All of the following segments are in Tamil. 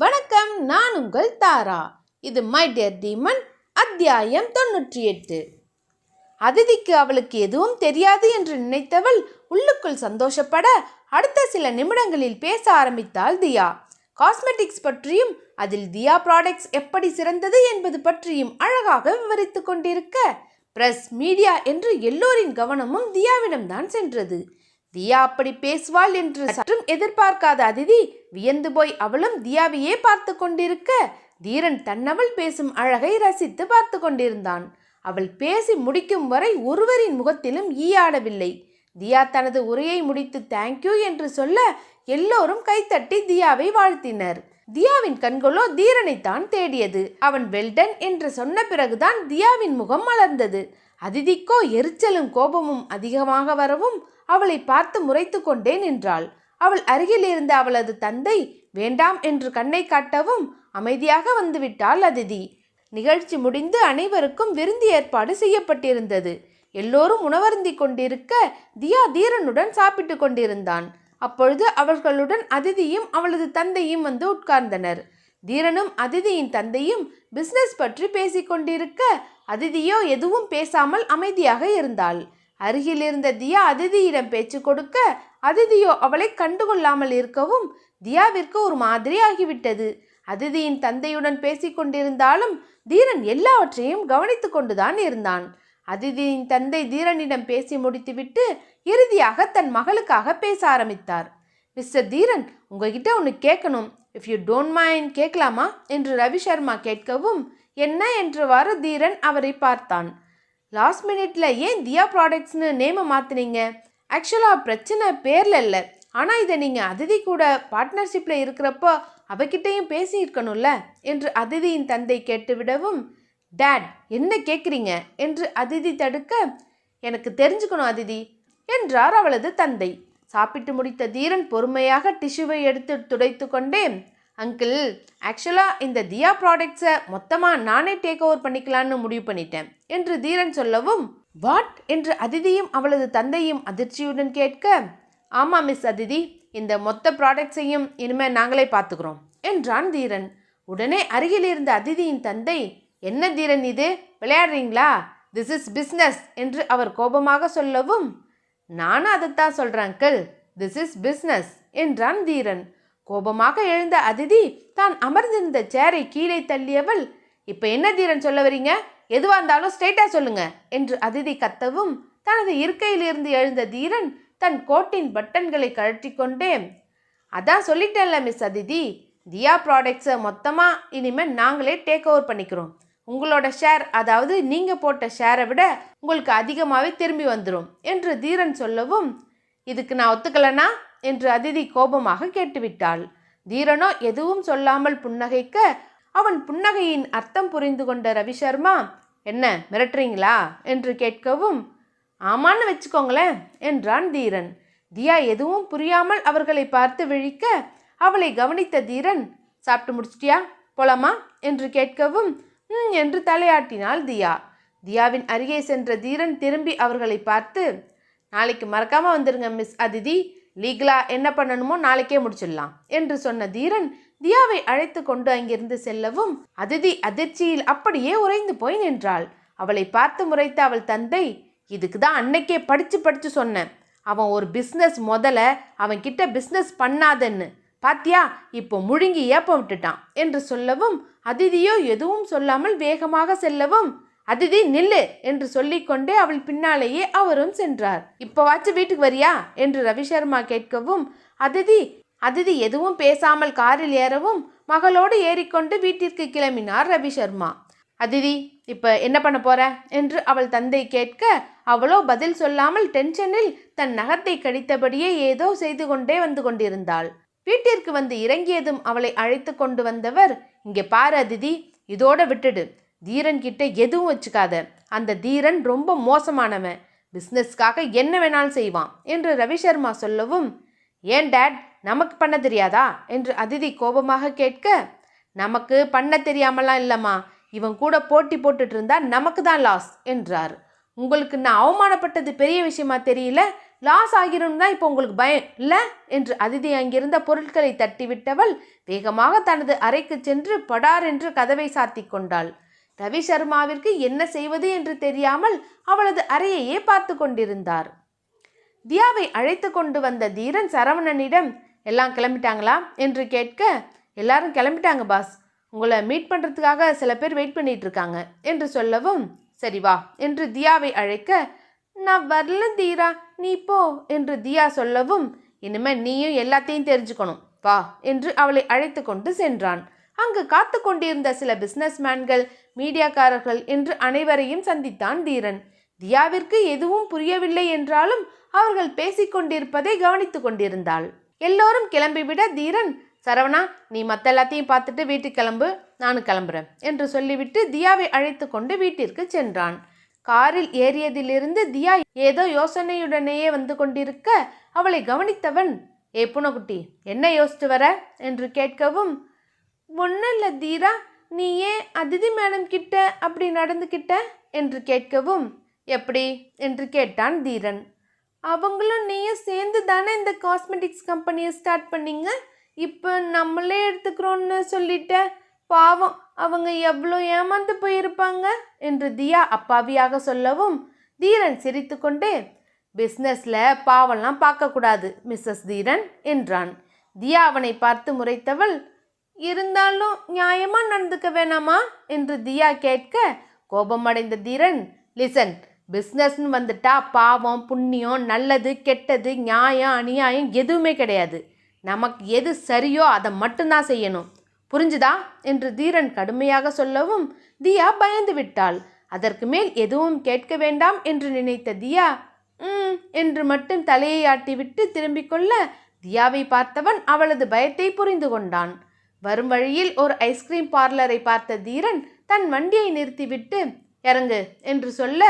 வணக்கம் நான் உங்கள் தாரா. இது மை டியர் டீமன் அத்தியாயம் தொண்ணூற்றி எட்டு அதிதிக்கு அவளுக்கு எதுவும் தெரியாது என்று நினைத்தவள் உள்ளுக்குள் சந்தோஷப்பட அடுத்த சில நிமிடங்களில் பேச ஆரம்பித்தாள் தியா. காஸ்மெட்டிக்ஸ் பற்றியும் அதில் தியா ப்ராடக்ட்ஸ் எப்படி சிறந்தது என்பது பற்றியும் அழகாக விவரித்து கொண்டிருக்க பிரஸ் மீடியா என்று எல்லோரின் கவனமும் தியாவிடம்தான் சென்றது. தியா அப்படி பேசுவாள் என்று சற்றும் எதிர்பார்க்காத அதிதி வியந்து போய் அவளும் தியாவையே பார்த்து கொண்டிருக்க தீரன் தன்னவள் பேசும் அழகை ரசித்து பார்த்து கொண்டிருந்தான். அவள் பேசி முடிக்கும் வரை ஒருவரின் முகத்திலும் ஈயாடவில்லை. தியா தனது உரையை முடித்து தேங்க்யூ என்று சொல்ல எல்லோரும் கைத்தட்டி தியாவை வாழ்த்தினர். தியாவின் கண்களோ தீரனைத்தான் தேடியது. அவன் வெல்டன் என்று சொன்ன பிறகுதான் தியாவின் முகம் மலர்ந்தது. அதிதிக்கோ எரிச்சலும் கோபமும் அதிகமாக வரவும் அவளை பார்த்து முறைத்து கொண்டே நின்றாள் அவள் அருகில் இருந்த அவளது தந்தை வேண்டாம் என்று கண்ணை காட்டவும் அமைதியாக வந்துவிட்டாள் அதிதி. நிகழ்ச்சி முடிந்து அனைவருக்கும் விருந்து ஏற்பாடு செய்யப்பட்டிருந்தது. எல்லோரும் உணவருந்தி கொண்டிருக்க தியா தீரனுடன் சாப்பிட்டு கொண்டிருந்தான். அப்பொழுது அவர்களுடன் அதிதியும் அவளது தந்தையும் வந்து உட்கார்ந்தனர். தீரனும் அதிதியின் தந்தையும் பிசினஸ் பற்றி பேசிக்கொண்டிருக்க அதிதியோ எதுவும் பேசாமல் அமைதியாக இருந்தாள். அருகில் இருந்த தியா அதிதியிடம் பேச்சு கொடுக்க அதிதியோ அவளை கண்டுகொள்ளாமல் இருக்கவும் தியாவிற்கு ஒரு மாதிரி ஆகிவிட்டது. அதிதியின் தந்தையுடன் பேசிக்கொண்டிருந்தாலும் தீரன் எல்லாவற்றையும் கவனித்து கொண்டுதான் இருந்தான். அதிதியின் தந்தை தீரனிடம் பேசி முடித்துவிட்டு இறுதியாக தன் மகளுக்காக பேச ஆரம்பித்தார். மிஸ்டர் தீரன் உங்ககிட்ட ஒன்று கேட்கணும். இஃப் யூ டோன்ட் மைண்ட் கேட்கலாமா? என்று ரவி சர்மா கேட்கவும் என்ன என்றவாறு தீரன் அவரை பார்த்தான். லாஸ்ட் மினிட்ல ஏன் தியா ப்ராடக்ட்ஸ்னு நேமை மாற்றினீங்க ஆக்சுவலாக பிரச்சனை பேரில் இல்லை. ஆனால் இதை நீங்கள் அதிதி கூட பார்ட்னர்ஷிப்பில் இருக்கிறப்போ அவகிட்டையும் பேசியிருக்கணும்ல? என்று அதிதியின் தந்தை கேட்டுவிடவும் டேட் என்ன கேட்குறீங்க என்று அதிதி தடுக்க எனக்கு தெரிஞ்சுக்கணும் அதிதி என்றார் அவளது தந்தை. சாப்பிட்டு முடித்த தீரன் பொறுமையாக டிஷ்யூவை எடுத்து துடைத்து கொண்டே அங்கிள் ஆக்சுவலாக இந்த தியா ப்ராடக்ட்ஸை மொத்தமாக நானே டேக் ஓவர் பண்ணிக்கலான்னு முடிவு பண்ணிட்டேன் என்று தீரன் சொல்லவும் வாட்? என்று அதிதியும் அவளது தந்தையும் அதிர்ச்சியுடன் கேட்க ஆமாம் மிஸ் அதிதி இந்த மொத்த ப்ராடக்ட்ஸையும் இனிமேல் நாங்களே பார்த்துக்கிறோம் என்றான் தீரன். உடனே அருகில் இருந்த அதிதியின் தந்தை என்ன தீரன் இது? விளையாடுறீங்களா? திஸ் இஸ் பிஸ்னஸ் என்று அவர் கோபமாக சொல்லவும் நானும் அதைத்தான் சொல்கிறேன் அங்கிள் திஸ் இஸ் பிஸ்னஸ் என்றான் தீரன். கோபமாக எழுந்த அதிதி தான் அமர்ந்திருந்த சேரை கீழே தள்ளியவள் இப்போ என்ன தீரன் சொல்ல வரீங்க? எதுவாக இருந்தாலும் ஸ்ட்ரெயிட்டாக சொல்லுங்க என்று அதிதி கத்தவும் தனது இருக்கையிலிருந்து எழுந்த தீரன் தன் கோட்டின் பட்டன்களை கழற்றி கொண்டே அதான் சொல்லிட்டேன்ல மிஸ் அதிதி தியா ப்ராடக்ட்ஸை மொத்தமாக இனிமேல் நாங்களே டேக் ஓவர் பண்ணிக்கிறோம். உங்களோட ஷேர் அதாவது நீங்கள் போட்ட ஷேரை விட உங்களுக்கு அதிகமாகவே திரும்பி வந்துடும் என்று தீரன் சொல்லவும் இதுக்கு நான் ஒத்துக்கலைன்னா என்று அதிதி கோபமாக கேட்டுவிட்டாள். தீரனோ எதுவும் சொல்லாமல் புன்னகைக்க அவன் புன்னகையின் அர்த்தம் புரிந்து கொண்ட ரவிசர்மா என்ன மிரட்டுறீங்களா? என்று கேட்கவும் ஆமான்னு வச்சுக்கோங்களேன் என்றான் தீரன். தியா எதுவும் புரியாமல் அவர்களை பார்த்து விழிக்க அவளை கவனித்த தீரன் சாப்பிட்டு முடிச்சிட்டியா? போலாமா? என்று கேட்கவும் ம் என்று தலையாட்டினாள் தியா. தியாவின் அருகே சென்ற தீரன் திரும்பி அவர்களை பார்த்து நாளைக்கு மறக்காமல் வந்துருங்க மிஸ் அதிதி லீகலாக என்ன பண்ணணுமோ நாளைக்கே முடிச்சிடலாம் என்று சொன்ன தீரன் தியாவை அழைத்து கொண்டு அங்கிருந்து செல்லவும் அதிதி அதிர்ச்சியில் அப்படியே உறைந்து போய் நின்றாள். அவளை பார்த்து முறைத்த அவள் தந்தை இதுக்கு தான் அன்னைக்கே படித்து படித்து சொன்னேன். அவன் ஒரு பிஸ்னஸ் முதல்ல அவன் கிட்ட பிஸ்னஸ் பண்ணாதன்னு. பாத்தியா இப்போ முழுங்கி ஏப்ப விட்டுட்டான். என்று சொல்லவும் அதிதியோ எதுவும் சொல்லாமல் வேகமாக செல்லவும் அதிதி நில்லு என்று சொல்லிக்கொண்டே அவள் பின்னாலேயே அவரும் சென்றார். இப்போவாச்சும் வீட்டுக்கு வரியா? என்று ரவிசர்மா கேட்கவும் அதிதி அதிதி எதுவும் பேசாமல் காரில் ஏறவும் மகளோடு ஏறிக்கொண்டு வீட்டிற்கு கிளம்பினார் ரவிசர்மா. அதிதி இப்போ என்ன பண்ண போற? என்று அவள் தந்தை கேட்க அவளோ பதில் சொல்லாமல் டென்ஷனில் தன் நகத்தை கடித்தபடியே ஏதோ செய்து கொண்டே வந்து கொண்டிருந்தாள். வீட்டிற்கு வந்து இறங்கியதும் அவளை அழைத்து கொண்டு வந்தவர் இங்கே பாரு அதிதி இதோட விட்டுடு. தீரன் கிட்ட எதுவும் வச்சுக்காத. அந்த தீரன் ரொம்ப மோசமானவன். பிஸ்னஸ்க்காக என்ன வேணாலும் செய்வான் என்று ரவிசர்மா சொல்லவும் ஏன் டேட் நமக்கு பண்ண தெரியாதா? என்று அதிதி கோபமாக கேட்க நமக்கு பண்ண தெரியாமலாம் இல்லைம்மா. இவன் கூட போட்டி போட்டுட்டு இருந்தா நமக்கு தான் லாஸ் என்றார். உங்களுக்கு நான் அவமானப்பட்டது பெரிய விஷயமா தெரியல. லாஸ் ஆகிரும் தான் இப்போ உங்களுக்கு பயம் இல்லை? என்று அதிதி அங்கிருந்த பொருட்களை தட்டிவிட்டவள் வேகமாக தனது அறைக்கு சென்று படார் என்று கதவை சாத்தி கொண்டாள். ரவி சர்மாவிற்கு என்ன செய்வது என்று தெரியாமல் அவளது அறையையே பார்த்து கொண்டிருந்தார். தியாவை அழைத்து கொண்டு வந்த தீரன் சரவணனிடம் எல்லாம் கிளம்பிட்டாங்களா? என்று கேட்க எல்லாரும் கிளம்பிட்டாங்க பாஸ். உங்களை மீட் பண்ணுறதுக்காக சில பேர் வெயிட் பண்ணிட்டு இருக்காங்க என்று சொல்லவும் சரி வா என்று தியாவை அழைக்க நான் வரல தீரா நீ போ என்று தியா சொல்லவும் இனிமே நீயும் எல்லாத்தையும் தெரிஞ்சுக்கணும் வா என்று அவளை அழைத்து கொண்டு சென்றான். அங்கு காத்து கொண்டிருந்த சில பிஸ்னஸ்மேன்கள் மீடியாக்காரர்கள் என்று அனைவரையும் சந்தித்தான் தீரன். தியாவிற்கு எதுவும் புரியவில்லை என்றாலும் அவர்கள் பேசிக்கொண்டிருப்பதை கவனித்து கொண்டிருந்தாள். எல்லோரும் கிளம்பிவிட தீரன் சரவணா நீ மற்ற எல்லாத்தையும் பார்த்துட்டு வீட்டுக்கு கிளம்பு நானும் கிளம்புறேன் என்று சொல்லிவிட்டு தியாவை அழைத்து கொண்டு வீட்டிற்கு சென்றான். காரில் ஏறியதிலிருந்து தியா ஏதோ யோசனையுடனேயே வந்து கொண்டிருக்க அவளை கவனித்தவன் ஏ புனகுட்டி என்ன யோசிச்சு வர? என்று கேட்கவும் ஒன்றும் இல்லை தீரா நீ ஏன் அதிதி மேடம் கிட்ட அப்படி நடந்துக்கிட்ட என்று கேட்கவும் எப்படி? என்று கேட்டான் தீரன். அவங்களும் நீயும் சேர்ந்து தானே இந்த காஸ்மெட்டிக்ஸ் கம்பெனியை ஸ்டார்ட் பண்ணீங்க? இப்போ நம்மளே எடுத்துக்கிறோன்னு சொல்லிட்ட பாவம் அவங்க எவ்வளோ ஏமாந்து போயிருப்பாங்க? என்று தியா அப்பாவியாக சொல்லவும் தீரன் சிரித்துக்கொண்டே பிஸ்னஸில் பாவம்லாம் பார்க்கக்கூடாது மிஸ்ஸஸ் தீரன் என்றான். தியா அவனை பார்த்து முறைத்தவள் இருந்தாலும் நியாயமாக நடந்துக்க வேணாமா? என்று தியா கேட்க கோபமடைந்த தீரன் லிசன் பிஸ்னஸ்னு வந்துட்டா பாவம் புண்ணியம் நல்லது கெட்டது நியாயம் அநியாயம் எதுவுமே கிடையாது. நமக்கு எது சரியோ அதை மட்டும்தான் செய்யணும். புரிஞ்சுதா? என்று தீரன் கடுமையாக சொல்லவும் தியா பயந்து விட்டாள். அதற்கு மேல் எதுவும் கேட்க வேண்டாம் என்று நினைத்த தியா ம் என்று மட்டும் தலையை ஆட்டிவிட்டு திரும்பிக் கொள்ள தியாவை பார்த்தவன் அவளது பயத்தை புரிந்து கொண்டான். வரும் வழியில் ஒரு ஐஸ்கிரீம் பார்லரை பார்த்த தீரன் தன் வண்டியை நிறுத்திவிட்டு இறங்கு என்று சொல்ல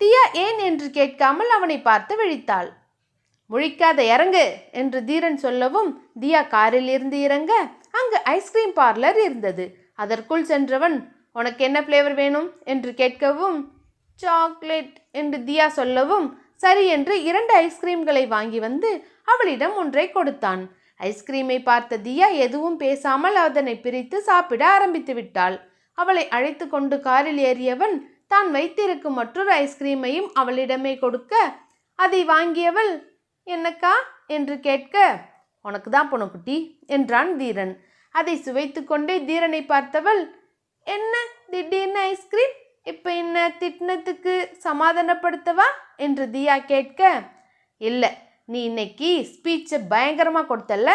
தியா ஏன் என்று கேட்காமல் அவனை பார்த்து விழித்தாள். முழிக்காத இறங்கு என்று தீரன் சொல்லவும் தியா காரில் இருந்து இறங்க. அங்கு ஐஸ்கிரீம் பார்லர் இருந்தது. அதற்குள் சென்றவன் உனக்கு என்ன ஃப்ளேவர் வேணும்? என்று கேட்கவும் சாக்லேட் என்று தியா சொல்லவும் சரி என்று இரண்டு ஐஸ்கிரீம்களை வாங்கி வந்து அவளிடம் ஒன்றை கொடுத்தான். ஐஸ்கிரீமை பார்த்த தியா எதுவும் பேசாமல் அதனை பிரித்து சாப்பிட ஆரம்பித்து விட்டாள். அவளை அழைத்து கொண்டு காரில் ஏறியவன் தான் வைத்திருக்கும் மற்றொரு ஐஸ்கிரீமையும் அவளிடமே கொடுக்க அதை வாங்கியவள் என்னக்கா? என்று கேட்க உனக்கு தான் பொணக்குட்டி என்றான் தீரன். அதை சுவைத்து கொண்டே தீரனை பார்த்தவள் என்ன திடீர்னு ஐஸ்கிரீம்? இப்போ என்ன திட்டினத்துக்கு சமாதானப்படுத்தவா? என்று தியா கேட்க இல்லை நீ இன்னைக்கு ஸ்பீச்சை பயங்கரமாக கொடுத்தல்ல?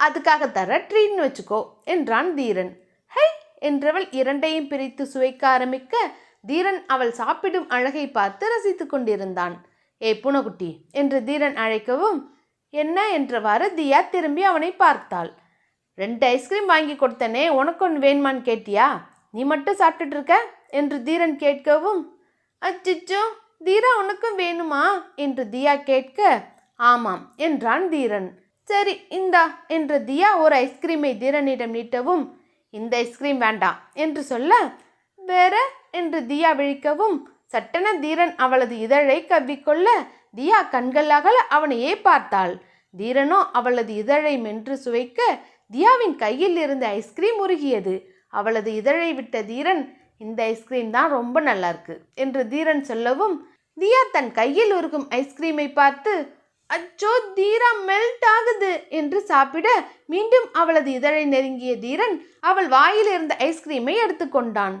அதுக்காக தர ட்ரீட்னு வச்சுக்கோ என்றான் தீரன். ஹை! என்றவள் இரண்டையும் பிரித்து சுவைக்க ஆரம்பிக்க தீரன் அவள் சாப்பிடும் அழகை பார்த்து ரசித்து கொண்டிருந்தான். ஏய் புனகுட்டி என்று தீரன் அழைக்கவும் என்ன? என்றவாறு தியா திரும்பி அவனை பார்த்தாள். ரெண்டு ஐஸ்கிரீம் வாங்கி கொடுத்தனே உனக்கு ஒன்று வேணுமான்னு கேட்டியா? நீ மட்டும் சாப்பிட்டுட்டு இருக்க? என்று தீரன் கேட்கவும் அச்சிச்சோ தீரா உனக்கும் வேணுமா? என்று தியா கேட்க ஆமாம் என்றான் தீரன். சரி இந்தா என்று தியா ஒரு ஐஸ்கிரீமை தீரனிடம் நீட்டவும் இந்த ஐஸ்கிரீம் வேண்டாம் என்று சொல்ல வேற என்று தியா விழிக்கவும் சட்டென தீரன் அவளது இதழை கவ்விக்கொள்ள தியா கண்கள் அகல அவனையே பார்த்தாள். தீரனோ அவளது இதழை மென்று சுவைக்க தியாவின் கையில் இருந்த ஐஸ்கிரீம் உருகியது. அவளது இதழை விட்ட தீரன் இந்த ஐஸ்கிரீம் தான் ரொம்ப நல்லா இருக்கு என்று தீரன் சொல்லவும் தியா தன் கையில் உருகும் ஐஸ்கிரீமை பார்த்து அச்சோ தீரா மெல்ட் ஆகுது என்று சாப்பிட மீண்டும் அவளது இதழை நெருங்கிய தீரன் அவள் வாயில் இருந்த ஐஸ்கிரீமை எடுத்துக்கொண்டான்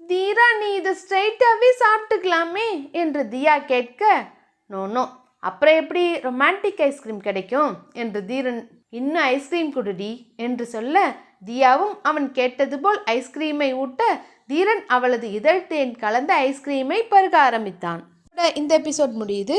தீரா நீ இதை ஸ்ட்ரைட்டாகவே சாப்பிட்டுக்கலாமே? என்று தியா கேட்க நோ நோ அப்புறம் எப்படி ரொமான்டிக் ஐஸ்கிரீம் கிடைக்கும்? என்று தீரன் இன்னும் ஐஸ்கிரீம் குடுடி என்று சொல்ல தியாவும் அவன் கேட்டது போல் ஐஸ்கிரீமை ஊட்ட தீரன் அவளது இதழ் தேன் கலந்த ஐஸ்கிரீமை பருக ஆரம்பித்தான். இந்த எபிசோட் முடியுது.